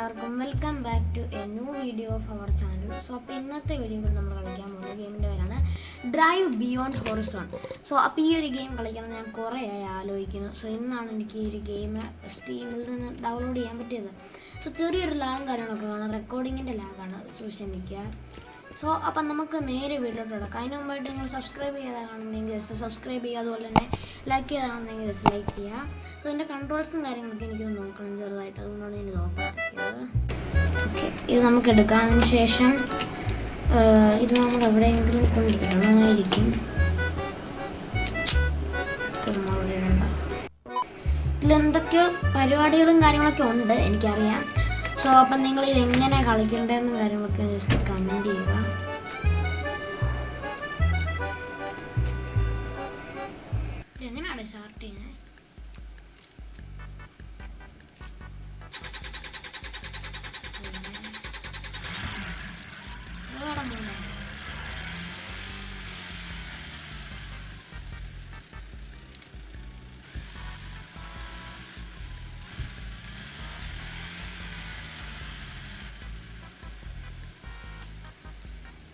എല്ലാവർക്കും welcome back to a new video of our channel. So അപ്പോൾ ഇന്നത്തെ video നമ്മൾ കളിക്കാൻ പോകുന്ന ഗെയിമിന്റെ പേരാണ് ഡ്രൈവ് ബിയോണ്ട് ഹോറിസോൺ സോ അപ്പോൾ ഈ ഒരു ഗെയിം കളിക്കണം ഞാൻ കുറേ ആയി ആലോചിക്കുന്നു. സോ ഇന്നാണ് എനിക്ക് ഈ ഒരു ഗെയിം സ്റ്റീമിൽ നിന്ന് ഡൗൺലോഡ് ചെയ്യാൻ പറ്റിയത്. സോ ചെറിയൊരു ലാഗും കാര്യങ്ങളൊക്കെ കാണാം. റെക്കോർഡിങ്ങിന്റെ ലാഗാണ് സോ ക്ഷമിക്കുക. സോ അപ്പം നമുക്ക് നേരെ വീട്ടിലോട്ട് കിടക്കാം. അതിന് മുമ്പായിട്ട് നിങ്ങൾ സബ്സ്ക്രൈബ് കാണുന്നെങ്കിൽ ജസ്റ്റ് സബ്സ്ക്രൈബ് ചെയ്യുക. അതുപോലെ തന്നെ ലൈക്ക് ചെയ്താൽ ജസ്റ്റ് ലൈക്ക് ചെയ്യുക. സോ എന്റെ കൺട്രോൾസും കാര്യങ്ങളൊക്കെ എനിക്കൊന്ന് നോക്കണം ചെറുതായിട്ട്. അതുകൊണ്ടാണ് ആക്കിയത്. ഓക്കെ ഇത് നമുക്ക് എടുക്കാം അതിന് ശേഷം ഇത് നമ്മൾ എവിടെയെങ്കിലും കൊണ്ടിരിക്കണമായിരിക്കും. ഇതിലെന്തൊക്കെയോ പരിപാടികളും കാര്യങ്ങളൊക്കെ ഉണ്ട് എനിക്കറിയാം. സോ അപ്പം നിങ്ങൾ എങ്ങനെ കളിക്കണ്ടെന്നും കാര്യങ്ങളൊക്കെ ജസ്റ്റ് കമന്റ് ചെയ്യുക.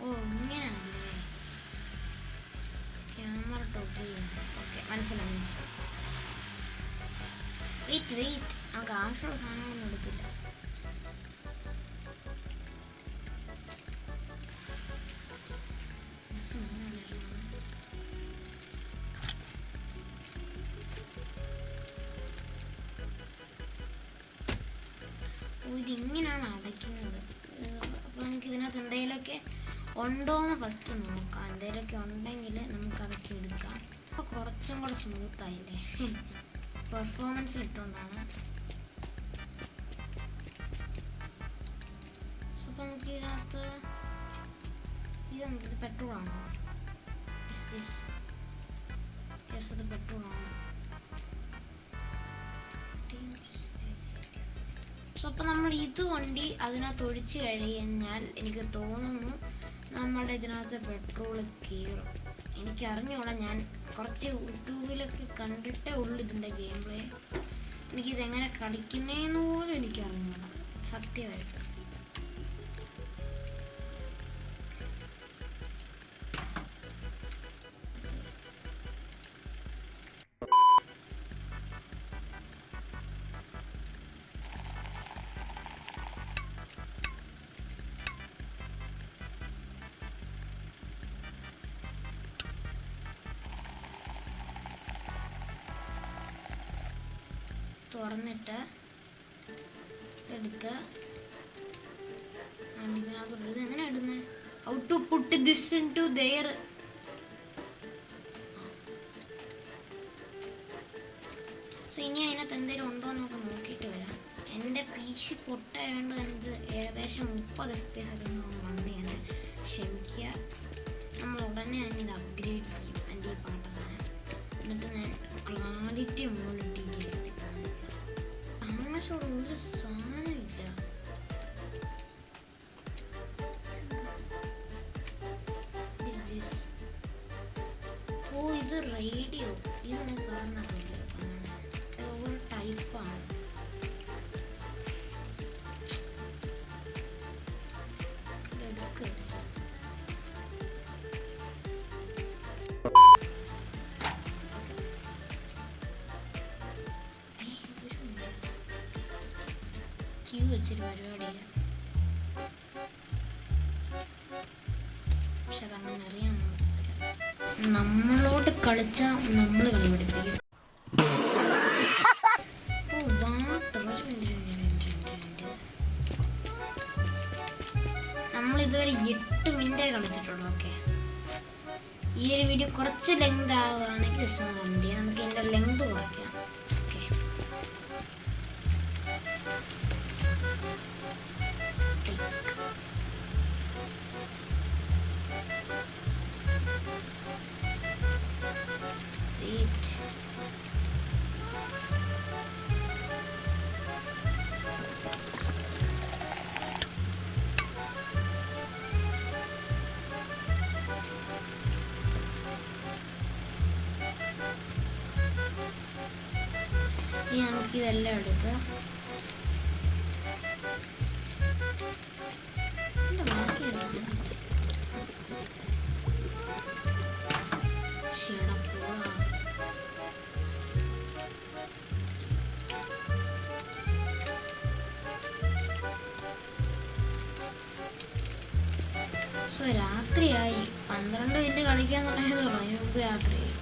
ഓ ഇങ്ങനെയാണല്ലേ? ക്യാമറ ടോപ്പ് ചെയ്യുന്നു. ഓക്കെ മനസ്സിലായി മനസ്സിലായി. വെയിറ്റ് വെയിറ്റ് നമുക്ക് ആവശ്യമുള്ള സാധനങ്ങളൊന്നും എടുത്തില്ല. ഇതിങ്ങനെയാണ് അടയ്ക്കുന്നത്. അപ്പോൾ നമുക്ക് ഇതിനകത്ത് എന്തെങ്കിലുമൊക്കെ ഉണ്ടോയെന്ന് ഫസ്റ്റ് നോക്കാം. എന്തെങ്കിലുമൊക്കെ ഉണ്ടെങ്കിൽ നമുക്ക് അതൊക്കെ എടുക്കാം. അപ്പോൾ കുറച്ചും കൂടെ സ്മൂത്ത് ആയില്ലേ? പെർഫോമൻസിൽ ഇട്ടുകൊണ്ടാണ് സോ നമുക്ക് ഇതിനകത്ത് ഇതെന്തത് പെട്രോളാണോ യെസ് അത് പെട്രോളാണ് സോ അപ്പോൾ നമ്മൾ ഇത് വണ്ടി അതിനകത്ത് ഒഴിച്ച് കഴിഞ്ഞാൽ എനിക്ക് തോന്നുന്നു നമ്മുടെ ഇതിനകത്ത് പെട്രോൾ കീറും. എനിക്ക് അറിഞ്ഞൂടാ ഞാൻ കുറച്ച് യൂട്യൂബിലൊക്കെ കണ്ടിട്ടേ ഉള്ളൂ ഇതിന്റെ ഗെയിം പ്ലേ എനിക്കിതെങ്ങനെ കളിക്കുന്നതെന്ന് പോലും എനിക്ക് അറിഞ്ഞൂടാ സത്യമായിട്ട്. തുറന്നിട്ട് എടുത്ത് ഇതിനകത്തോട്ട് ഇത് എങ്ങനെ ഇടുന്നത് out put this into there so ഇനി അതിനകത്ത് എന്തെങ്കിലും ഉണ്ടോ എന്നൊക്കെ നോക്കിയിട്ട് വരാം. എന്റെ പി സി പൊട്ടായതുകൊണ്ട് എനിക്ക് ഏകദേശം മുപ്പത് എഫ് പി എസ് ഒക്കെ റൺ ചെയ്യാൻ ക്ഷമിക്കുക നമ്മൾ ഉടനെ തന്നെ ഇത് അപ്ഗ്രേഡ് ചെയ്യും എന്റെ ഈ പാട്ട സാധനം. എന്നിട്ട് ഞാൻ ക്ലാരിറ്റി മുകളിലിട്ട് ആമസോട് ഒരു സാധനമില്ല? ഓ ഇത് റേഡിയോ ഇത് നമുക്ക് പറഞ്ഞിട്ടില്ല ഇത് ഒരു ടൈപ്പാണ് ക്യൂ വെച്ചൊരു പരിപാടിയില്ല പക്ഷെ അതങ്ങനെ അറിയാൻ നമ്മളോട് കളിച്ച നമ്മൾ കളി പഠിപ്പിക്കും. ഓ വാട്ടർ ഇതുവരെ എട്ട് മിനിറ്റേ കളിച്ചിട്ടുള്ളൂ ഓക്കെ. ഈ ഒരു വീഡിയോ കുറച്ച് ലെങ്ത് ആവുകയാണെങ്കിൽ ഇഷ്ടം കമന്റ് നമുക്ക് ഇതിന്റെ ലെങ്ത് കുറയ്ക്കാം. ഓക്കെ. ഇനി നമുക്ക് ഇതെല്ലാം എടുത്ത് പോടാ. സോ രാത്രിയായി. പന്ത്രണ്ട് മിനിറ്റ് കളിക്കാൻ തുടങ്ങിയതുള്ളൂ അതിന് മുമ്പ് രാത്രിയായി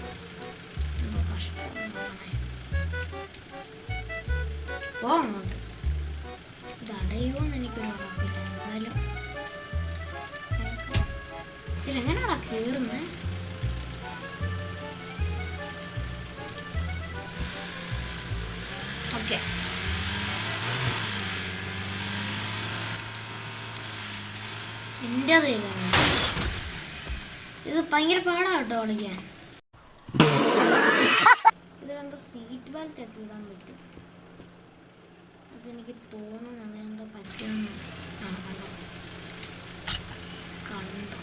എന്തോ കഷ്ടം പോ അങ്ങോട്ട്. ഇതിലെങ്ങനെയാടാ കേറുന്നേ? ഓക്കെ. എന്റെ ദൈവം ഇത് ഭയങ്കര പാടാ കേട്ടോ കളിക്കാൻ. ഇതിലെന്തോ സീറ്റ് ബെൽറ്റ് ഒക്കെ ഇടാൻ പറ്റും. അതെനിക്ക് തോന്നുന്നു അങ്ങനെ പറ്റുമെന്ന്. കണ്ടോ കണ്ടോ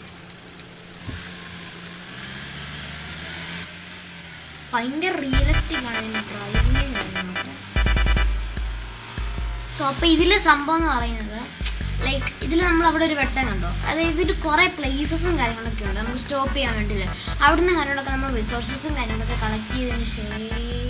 ഭയങ്കര റിയലിസ്റ്റിക് ആണ് ഡ്രൈവിംഗ് സോ അപ്പോൾ ഇതിലെ സംഭവം എന്ന് പറയുന്നത് ലൈക്ക് ഇതിൽ നമ്മൾ അവിടെ ഒരു വെട്ടം കണ്ടോ? അതായത് ഇതിൽ കുറേ പ്ലേസസും കാര്യങ്ങളൊക്കെ ഉണ്ട്. നമുക്ക് സ്റ്റോപ്പ് ചെയ്യാൻ വേണ്ടിയിട്ട്. അവിടുന്ന് കാര്യങ്ങളൊക്കെ നമ്മൾ റിസോഴ്സസും കാര്യങ്ങളൊക്കെ കളക്ട് ചെയ്തതിന് ശേഷം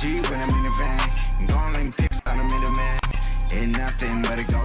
G when I'm in the van. Gone pics on the middleman. Ain't nothing but a down.